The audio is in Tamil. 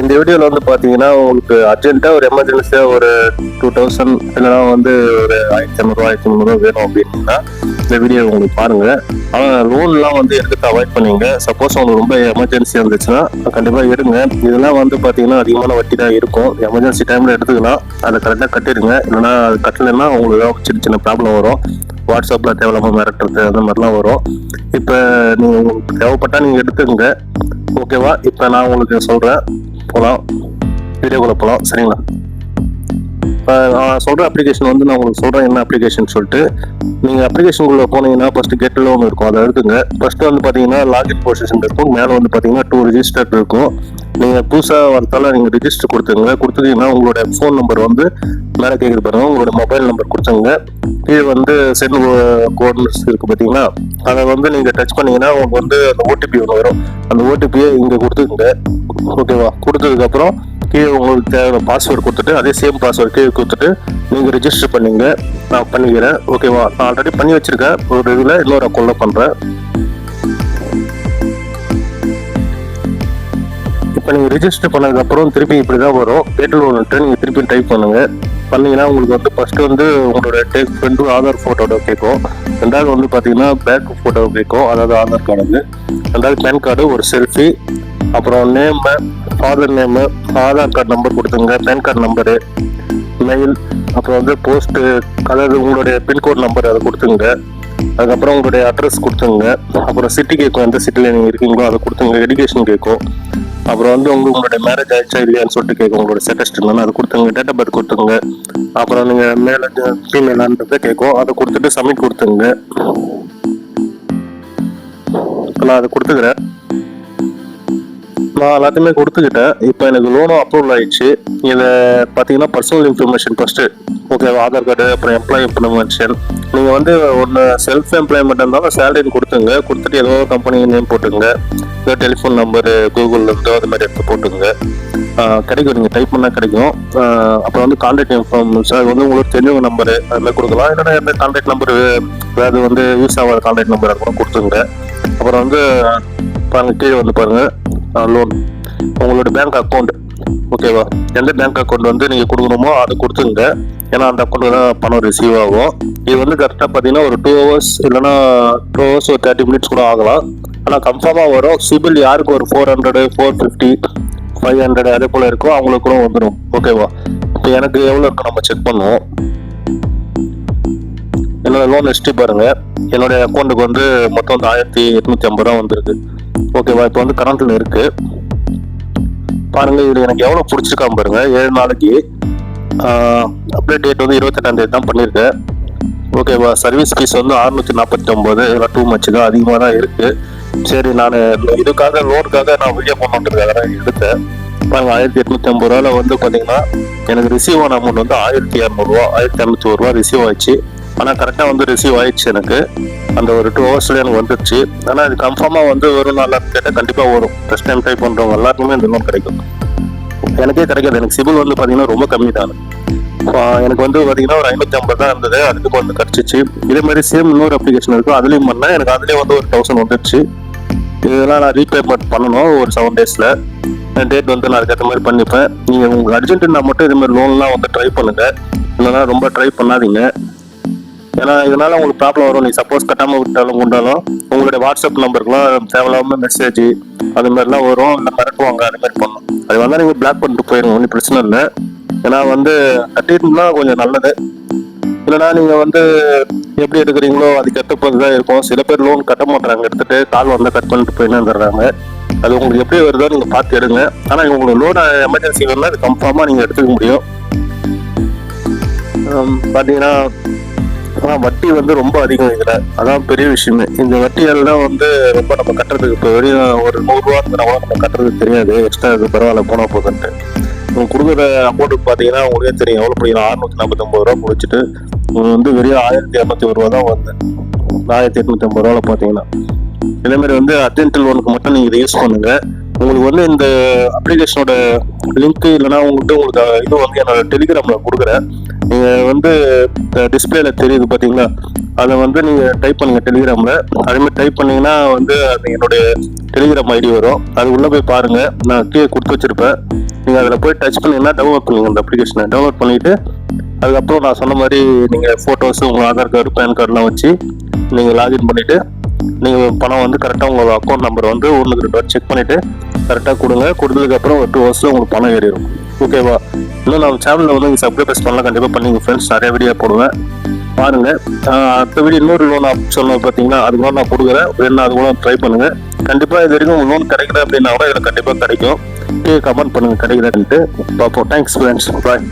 இந்த வீடியோவில் வந்து பார்த்தீங்கன்னா உங்களுக்கு அர்ஜென்ட்டாக ஒரு எமர்ஜென்சியாக ஒரு டூ தௌசண்ட் இல்லைனா வந்து ஒரு ஆயிரத்தி இரநூறுவா ஆயிரத்தி முந்நூறுவா வேணும் அப்படின்னா இந்த வீடியோ உங்களுக்கு பாருங்கள் ஆனால் லோன்லாம் வந்து எடுத்து அவாய்ட் பண்ணீங்க. சப்போஸ் உங்களுக்கு ரொம்ப எமர்ஜென்சியாக இருந்துச்சுன்னா கண்டிப்பாக எடுங்க. இதெல்லாம் வந்து பார்த்தீங்கன்னா அதிகமான வட்டி தான் இருக்கும். எமர்ஜென்சி டைமில் எடுத்துக்கலாம் அதை கரெக்டாக கட்டிடுங்க. இல்லைன்னா அது கட்டலைன்னா உங்களுக்கு சின்ன சின்ன ப்ராப்ளம் வரும். வாட்ஸ்அப்பில் தேவையில்லாமல் மிரட்டுறது அந்த மாதிரிலாம் வரும். இப்போ நீங்கள் தேவைப்பட்டால் நீங்கள் எடுத்துக்கங்க. ஓகேவா இப்போ நான் உங்களுக்கு சொல்கிறேன் போகலாம் வீடியோக்குள்ளே போகலாம் சரிங்களா? இப்போ நான் சொல்கிற அப்ளிகேஷன் வந்து நான் உங்களுக்கு சொல்கிறேன் என்ன அப்ளிகேஷன் சொல்லிட்டு. நீங்கள் அப்ளிகேஷனுக்குள்ளே போனீங்கன்னா ஃபஸ்ட்டு கெட் லோன் இருக்கும். அதை எடுத்துங்க ஃபஸ்ட்டு வந்து பார்த்தீங்கன்னா லாகின் பொசிஷன் இருக்கும். மேலே வந்து பார்த்தீங்கன்னா டூ ரிஜிஸ்டர் இருக்கும். நீங்கள் புதுசாக வந்தாலும் நீங்கள் ரிஜிஸ்டர் கொடுத்துங்க கொடுத்துட்டீங்கன்னா உங்களோட ஃபோன் நம்பர் வந்து மேலே கேட்குறது பாருங்க. உங்களோட மொபைல் நம்பர் கொடுத்துங்க கீழே வந்து சென்ட் கோட்ஸ் இருக்குது பார்த்தீங்களா அதை வந்து நீங்கள் டச் பண்ணிங்கன்னா உங்களுக்கு வந்து அந்த ஓடிபி ஒன்று வரும். அந்த ஓடிபியை இங்கே கொடுத்துக்குங்க. ஓகேவா கொடுத்ததுக்கப்புறம் கீழே உங்களுக்கு தேவையான பாஸ்வேர்டு கொடுத்துட்டு அதே சேம் பாஸ்வேர்டு கீழே கொடுத்துட்டு நீங்கள் ரிஜிஸ்டர் பண்ணிங்க. நான் பண்ணிக்கிறேன். ஓகேவா நான் ஆல்ரெடி பண்ணி வச்சுருக்கேன். ஒரு இதில் இன்னொரு அக்கௌண்ட்டில் பண்ணுறேன் இப்போ நீங்கள் ரிஜிஸ்டர் பண்ணதுக்கப்புறம் திருப்பி இப்படி தான் வரும் பேட்டில் ஒன்று நீங்கள் திருப்பி டைப் பண்ணுங்க. பண்ணீங்கன்னா உங்களுக்கு வந்து ஃபஸ்ட்டு வந்து உங்களோட டேக் ஃப்ரெண்டு ஆதார் ஃபோட்டோட கேட்கும். ரெண்டாவது வந்து பார்த்தீங்கன்னா பேங்க் ஃபோட்டோ கேட்கும். அதாவது ஆதார் கார்டு வந்து. ரெண்டாவது பேன் கார்டு ஒரு செல்ஃபி அப்புறம் name father name Aadhaar card number கொடுத்துங்க பேன் கார்டு நம்பரு மெயில் அப்புறம் வந்து போஸ்ட்டு அதாவது உங்களுடைய பின்கோட் நம்பர் அதை கொடுத்துங்க அதுக்கப்புறம் உங்களுடைய அட்ரஸ் கொடுத்துங்க அப்புறம் சிட்டி கேட்கும். எந்த சிட்டியில் நீங்கள் இருக்கீங்களோ அதை கொடுத்துங்க எஜுகேஷன் கேட்கும். அப்புறம் வந்து உங்க உங்களுடைய மேரேஜ் ஆயிடுச்சா இல்லையான்னு சொல்லிட்டு கேட்கும் உங்களோட ஸ்டேட்டஸ் என்னன்னு அதை கொடுத்துங்க டேட் ஆஃப் பர்த் கொடுத்துங்க அப்புறம் நீங்கள் மேலே ஃபீமேலான்றதை கேட்கும் அதை கொடுத்துட்டு சப்மிட் கொடுத்துங்க நான் அதை கொடுத்துக்கிறேன். நான் எல்லாத்தையுமே கொடுத்துக்கிட்டேன். இப்போ எனக்கு லோனும் அப்ரூவல் ஆயிடுச்சு. இதை பார்த்தீங்கன்னா personal information first okay Aadhaar card அப்புறம் எம்ப்ளாய் இம்ப்ளிமெண்டேஷன் நீங்கள் வந்து ஒன்று செல்ஃப் எம்ப்ளாய்மெண்ட் இருந்தாலும் சேலரின்னு கொடுத்துங்க. கொடுத்துட்டு ஏதோ கம்பெனி நேம் போட்டுங்க ஏதோ டெலிஃபோன் நம்பரு கூகுளில் இருந்தோ அது மாதிரி எடுத்து போட்டுங்க கிடைக்கும். நீங்கள் டைப் பண்ணால் கிடைக்கும். அப்புறம் வந்து கான்டாக்ட் இன்ஃபார்மேஷன் அது வந்து உங்களுக்கு தெரிஞ்சவங்க நம்பரு அதில் கொடுக்கலாம். இல்லைன்னா எந்த கான்டாக்ட் நம்பரு வேறு வந்து யூஸ் ஆகாத கான்டாக்ட் நம்பர் கூட கொடுத்துங்க அப்புறம் வந்து பாருங்கள் கீழே வந்து பாருங்கள் லோன் உங்களோட பேங்க் அக்கௌண்ட் ஓகேவா எந்த பேங்க் அக்கௌண்ட் வந்து நீங்கள் கொடுக்கணுமோ அதை கொடுத்துங்க ஏன்னா அந்த அக்கௌண்ட்டில் தான் பணம் ரிசீவ் ஆகும். இது வந்து கரெக்டாக பார்த்தீங்கன்னா ஒரு டூ ஹவர்ஸ் இல்லைன்னா டூ ஹவர்ஸ் ஒரு தேர்ட்டி மினிட்ஸ் கூட ஆகலாம். ஆனால் கன்ஃபார்மாக வரும். சிபில் யாருக்கு ஒரு four hundred four fifty five hundred அதே போல் இருக்கோ அவங்களுக்கு கூட வந்துடும் ஓகேவா இப்போ எனக்கு எவ்வளோ இருக்கும் நம்ம செக் பண்ணுவோம். என்னோட லோன் ஹிஸ்ட்ரி பாருங்க. என்னோட அக்கௌண்ட்டுக்கு வந்து மொத்தம் வந்து ஆயிரத்தி எட்நூத்தி ஐம்பது ரூபா வந்திருக்கு. ஓகேவா இப்போ வந்து கரண்ட்ல இருக்கு. பாருங்க இது எனக்கு எவ்வளவு பிடிச்சிருக்காம பாருங்க. ஏழு நாளைக்கு அப்டேட் டேட் வந்து இருபத்தெட்டாம் தேதி தான் பண்ணியிருக்கேன் ஓகேவா சர்வீஸ் ஃபீஸ் வந்து அறுநூத்தி நாற்பத்தி ஒம்பது இதெல்லாம் டூ மச் தான் அதிகமாக தான் இருக்கு. சரி நான் இதுக்காக லோனுக்காக நான் வெளியே பண்ணுறதுக்காக தான் எடுத்தேன். பாருங்க ஆயிரத்தி எட்நூத்தி ஐம்பது ரூபால வந்து பார்த்தீங்கன்னா எனக்கு ரிசீவ் ஆன அமௌண்ட் வந்து ஆயிரத்தி இரநூறுவா ஆயிரத்தி இரநூத்தி ஒரு ரூபா ரிசீவ் ஆயிடுச்சு. ஆனால் கரெக்டாக வந்து ரிசீவ் ஆயிடுச்சு எனக்கு. அந்த ஒரு டூ ஹவர்ஸ்ல எனக்கு வந்துருச்சு. ஆனால் இது கன்ஃபார்மாக வந்து வரும் நல்லா கேட்டால் கண்டிப்பாக வரும். ஃபஸ்ட் டைம் ட்ரை பண்ணுறவங்க எல்லாருக்குமே இந்த லோன் கிடைக்கும். எனக்கே கிடைக்காது. எனக்கு சிபில் வந்து பார்த்தீங்கன்னா ரொம்ப கம்மி தான் எனக்கு வந்து பார்த்தீங்கன்னா ஒரு ஐநூற்றி ஐம்பது தான் இருந்தது. அதுக்கு வந்து கிடச்சிச்சு இதே மாதிரி சேம் இன்னொரு அப்ளிகேஷன் இருக்கும் அதுலேயும் பண்ணேன். எனக்கு அதுலேயே வந்து ஒரு தௌசண்ட் வந்துடுச்சு இதெல்லாம் நான் ரீபேமெண்ட் பண்ணணும் ஒரு செவன் டேஸில் டேட் வந்து நான் அதுக்கேற்ற மாதிரி பண்ணிப்பேன். நீங்கள் உங்களுக்கு அர்ஜென்ட்டுனா மட்டும் இதே மாதிரி லோன்லாம் வந்து ட்ரை பண்ணுங்கள் இல்லைன்னா ரொம்ப ட்ரை பண்ணாதீங்க. ஏன்னா இதனால உங்களுக்கு ப்ராப்ளம் வரும். நீ சப்போஸ் கட்டாமல் விட்டாலும் கொண்டாலும் உங்களுடைய வாட்ஸ்அப் நம்பருக்குலாம் தேவையில்லாம மெசேஜ் அது மாதிரிலாம் வரும். இல்லை மிரட்டுவாங்க அது மாதிரி பண்ணும். அது வந்தால் நீங்கள் பிளாக் பண்ணிட்டு போயிருங்க ஒன்றும் பிரச்சனை இல்லை. ஏன்னா வந்து கட்டிட்டுனா கொஞ்சம் நல்லது. இல்லைனா நீங்கள் வந்து எப்படி எடுக்கிறீங்களோ அதுக்கு ஏற்ற தான் இருக்கும். சில பேர் லோன் கட்ட மாட்டுறாங்க எடுத்துகிட்டு கால் வந்து கட் பண்ணிட்டு போயின்னு வந்துடுறாங்க அது உங்களுக்கு எப்படி வருதோ நீங்கள் பார்த்து எடுங்க. ஆனால் உங்களுக்கு லோன் எமர்ஜென்சி வரல அது கன்ஃபார்மாக நீங்கள் எடுத்துக்க முடியும். பார்த்தீங்கன்னா ஆனால் வட்டி வந்து ரொம்ப அதிகம் இதில். அதான் பெரிய விஷயமே. இந்த வட்டியெல்லாம் வந்து ரொம்ப நம்ம கட்டுறதுக்கு இப்போ வரையும் ஒரு நூறுரூவா கூட நம்ம கட்டுறதுக்கு தெரியாது. எக்ஸ்ட்ரா இது பரவாயில்ல போனால் போதுன்ட்டு. இவங்க கொடுக்குற அமௌண்ட் பார்த்தீங்கன்னா உங்களுக்கே தெரியும். எவ்வளோ பிடிக்கும் அறுநூத்தி நாற்பத்தொம்பது ரூபா முடிச்சுட்டு உங்களுக்கு வந்து வெறும் ஆயிரத்தி இரநூத்தி ஒரு ரூபா தான் வந்து ஆயிரத்தி எட்நூத்தி ஐம்பது ரூபாவில் பார்த்தீங்கன்னா இதேமாரி வந்து அர்ஜென்ட் லோனுக்கு மட்டும் நீங்கள் இதை யூஸ் பண்ணுங்கள் உங்களுக்கு வந்து இந்த அப்ளிகேஷனோட லிங்க் இல்லைன்னா உங்கள்கிட்ட உங்களுக்கு இது வந்து என்னோட டெலிகிராம்ல கொடுக்குறேன். நீங்கள் வந்து டிஸ்பிளேல தெரியுது பார்த்தீங்களா அதை வந்து நீங்கள் டைப் பண்ணுங்கள் டெலிகிராமில் அதேமாதிரி டைப் பண்ணீங்கன்னா வந்து அது என்னுடைய டெலிகிராம் ஐடி வரும். அது உள்ளே போய் பாருங்கள் நான் கீழே கொடுத்து வச்சுருப்பேன். நீங்கள் அதில் போய் டச் பண்ணீங்கன்னா டவுன்லோட் பண்ணுங்கள் அந்த அப்ளிகேஷனை டவுன்லோட் பண்ணிவிட்டு அதுக்கப்புறம் நான் சொன்ன மாதிரி நீங்கள் ஃபோட்டோஸு உங்கள் ஆதார் கார்டு பேன் கார்டுலாம் வச்சு நீங்கள் லாகின் பண்ணிவிட்டு நீங்கள் பணம் வந்து கரெக்டாக உங்களோட அக்கௌண்ட் நம்பர் வந்து ஒன்று ரெண்டு செக் பண்ணிவிட்டு கரெக்டாக கொடுங்க. கொடுத்ததுக்கு அப்புறம் ஒரு டூ ஹவர்ஸில் உங்களுக்கு பணம் ஏறிடும் ஓகேவா இன்னும் நம்ம சேனலில் வந்து நீங்கள் சப்ஸ்கிரைபர்ஸ் பண்ணலாம். பண்ணி நீங்கள் ஃப்ரெண்ட்ஸ் நிறைய வீடியோ போடுவேன். பாருங்க. அடுத்த வீடியோ இன்னொரு லோன் சொன்னோம் பார்த்தீங்கன்னா அது கூட நான் கொடுக்குறேன். வேணும் அது கூட ட்ரை பண்ணுங்க. கண்டிப்பாக இது வரைக்கும் லோன் கிடைக்கல அப்படின்னா கூட இதில் கண்டிப்பாக கிடைக்கும். கீழே கமெண்ட் பண்ணுங்க. கிடைக்கிறேன்ட்டு பார்ப்போம். Thanks friends bye